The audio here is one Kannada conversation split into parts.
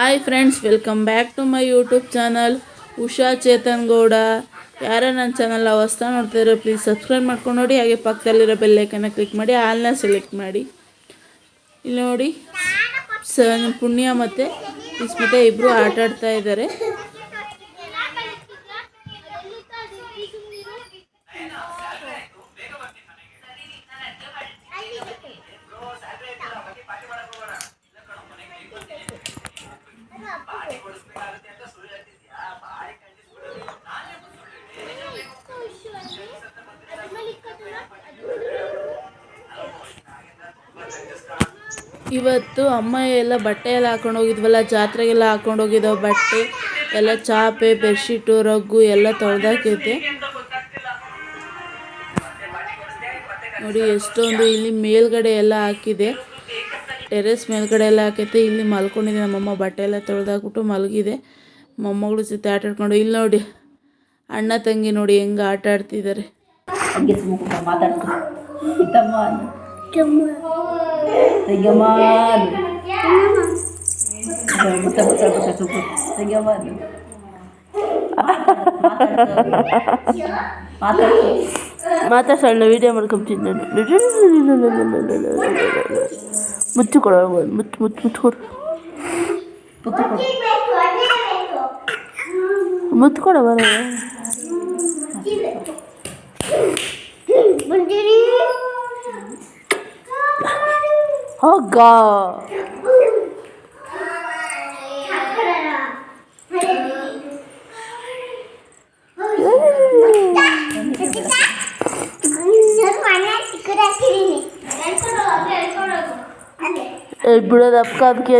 Hi friends welcome back to my YouTube channel Usha Chetan Gowda ಯಾರ ನನ್ನ ಚಾನಲ್ ಹೊಸ್ತಾ ನೋಡ್ತಿದ್ರೆ ಪ್ಲೀಸ್ ಸಬ್ಸ್ಕ್ರೈಬ್ ಮಾಡ್ಕೊಂಡು ನೋಡಿ, ಹಾಗೆ ಪಕ್ಕದಲ್ಲಿರೋ ಬೆಲ್ಲೈಕನ್ನ ಕ್ಲಿಕ್ ಮಾಡಿ ಆಲ್ನ ಸೆಲೆಕ್ಟ್ ಮಾಡಿ. ಇಲ್ಲಿ ನೋಡಿ ಸ ಪುಣ್ಯ ಮತ್ತು, ಇಸ್ಮಿತ ಇಬ್ಬರು ಆಟ ಆಡ್ತಾ ಇದ್ದಾರೆ. ಇವತ್ತು ಅಮ್ಮ ಎಲ್ಲ ಬಟ್ಟೆ ಎಲ್ಲ ಹಾಕೊಂಡು ಹೋಗಿದ್ವಲ್ಲ, ಜಾತ್ರೆಗೆಲ್ಲ ಹಾಕೊಂಡು ಹೋಗಿದ್ದೋ ಬಟ್ಟೆ, ಎಲ್ಲ ಚಾಪೆ, ಬೆಡ್ಶೀಟು, ರಗ್ಗು ಎಲ್ಲ ತೊಳೆದಾಕೈತೆ. ನೋಡಿ, ಎಷ್ಟೊಂದು ಇಲ್ಲಿ ಮೇಲ್ಗಡೆ ಎಲ್ಲ ಹಾಕಿದೆ. ಟೆರೆಸ್ ಮೇಲ್ಗಡೆ ಎಲ್ಲ ಹಾಕೈತೆ. ಇಲ್ಲಿ ಮಲ್ಕೊಂಡಿದೆ ನಮ್ಮಮ್ಮ. ಬಟ್ಟೆ ಎಲ್ಲ ತೊಳೆದಾಕ್ಬಿಟ್ಟು ಮಲಗಿದೆ. ಮೊಮ್ಮಗಳು ಜೊತೆ ಆಟ ಆಡ್ಕೊಂಡು. ಇಲ್ಲಿ ನೋಡಿ ಅಣ್ಣ ತಂಗಿ ನೋಡಿ ಹೆಂಗೆ ಆಟ ಆಡ್ತಿದ್ದಾರೆ. ಮಾತಾಡ್ಸಣ್ಣ ವಿಡಿಯೋ ನಾನು ಮುಚ್ಚು ಕೊಡ ಮುಚ್ಚು ಮುಚ್ಚು ಮುಚ್ಚು ಕೊಡು ಪುತ್ತು ಕೊಡು ಮುತ್ತು ಕೊಡ ಬರ ಹೋಗ ಬಿಡೋದು ಅಪ್ಪ ಅದಕ್ಕೆ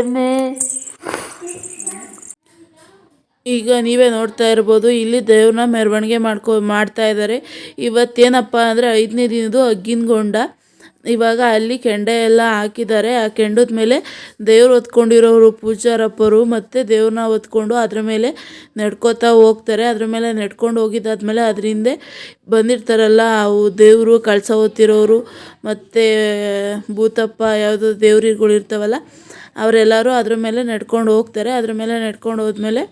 ಈಗ ನೀವೇ ನೋಡ್ತಾ ಇರ್ಬೋದು, ಇಲ್ಲಿ ದೇವ್ರನ್ನ ಮೆರವಣಿಗೆ ಮಾಡ್ಕೊ, ಮಾಡ್ತಾ ಇದ್ದಾರೆ ಇವತ್ತೇನಪ್ಪ ಅಂದರೆ ಐದನೇ ದಿನದ್ದು ಅಗ್ಗಿನಗೊಂಡ ಇವಾಗ ಅಲ್ಲಿ ಕೆಂಡ ಎಲ್ಲ ಹಾಕಿದ್ದಾರೆ. ಆ ಕೆಂಡದ ಮೇಲೆ ದೇವ್ರು ಹೊತ್ಕೊಂಡಿರೋರು ಪೂಜಾರಪ್ಪರು ಮತ್ತು ದೇವ್ರನ್ನ ಹೊತ್ಕೊಂಡು ಅದ್ರ ಮೇಲೆ ನಡ್ಕೋತಾ ಹೋಗ್ತಾರೆ. ಅದ್ರ ಮೇಲೆ ನಡ್ಕೊಂಡು ಹೋಗಿದ್ದಾದ್ಮೇಲೆ ಅದ್ರ ಹಿಂದೆ ಬಂದಿರ್ತಾರಲ್ಲ, ಅವು ದೇವರು ಕಳಸ ಹೊತ್ತಿರೋರು ಮತ್ತು ಭೂತಪ್ಪ ಯಾವುದು ದೇವ್ರಿಗಳು ಇರ್ತಾವಲ್ಲ, ಅವರೆಲ್ಲರೂ ಅದ್ರ ಮೇಲೆ ನಡ್ಕೊಂಡು ಹೋಗ್ತಾರೆ. ಅದ್ರ ಮೇಲೆ ನಡ್ಕೊಂಡು ಹೋದ್ಮೇಲೆ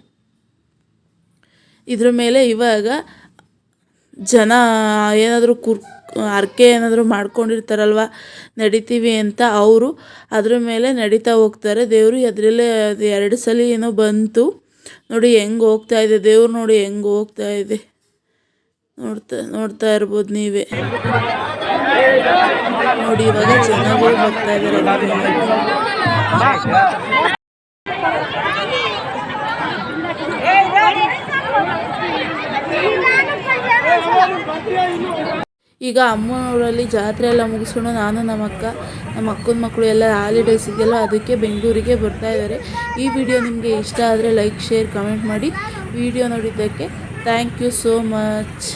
ಇದ್ರ ಮೇಲೆ ಇವಾಗ ಜನ ಏನಾದರೂ ಕುರ್ ಹರಕೆ ಏನಾದರೂ ಮಾಡ್ಕೊಂಡಿರ್ತಾರಲ್ವ? ನಡಿತೀವಿ ಅಂತ ಅವರು ಅದ್ರ ಮೇಲೆ ನಡೀತಾ ಹೋಗ್ತಾರೆ. ದೇವರು ಅದರಲ್ಲೇ ಅದು ಎರಡು ಸಲ ಏನೋ ಬಂತು. ನೋಡಿ ಹೆಂಗೆ ಹೋಗ್ತಾ ಇದೆ. ದೇವ್ರು ನೋಡಿ ಹೆಂಗೆ ಹೋಗ್ತಾ ಇದೆ. ನೋಡ್ತಾ ನೋಡ್ತಾ ಇರ್ಬೋದು ನೀವೇ. ನೋಡಿ ಇವಾಗ ಚೆನ್ನಾಗಿ ಬರ್ತಾ ಇದ್ದಾರೆ ಅದ್ರ ಮೇಲೆ. ಈಗ ಅಮ್ಮನವರಲ್ಲಿ ಜಾತ್ರೆ ಎಲ್ಲ ಮುಗಿಸ್ಕೊಂಡು ನಾನು ನಮ್ಮ ಅಕ್ಕ, ನಮ್ಮ ಅಕ್ಕನ ಮಕ್ಕಳು ಎಲ್ಲ ಹಾಲಿಡೇಸ್ ಇದೆಯಲ್ಲ ಅದಕ್ಕೆ ಬೆಂಗಳೂರಿಗೆ ಬರ್ತಾ ಇದ್ದಾರೆ. ಈ ವಿಡಿಯೋ ನಿಮಗೆ ಇಷ್ಟ ಆದರೆ ಲೈಕ್ ಶೇರ್ ಕಮೆಂಟ್ ಮಾಡಿ. ವಿಡಿಯೋ ನೋಡಿದ್ದಕ್ಕೆ ಥ್ಯಾಂಕ್ ಯು ಸೋ ಮಚ್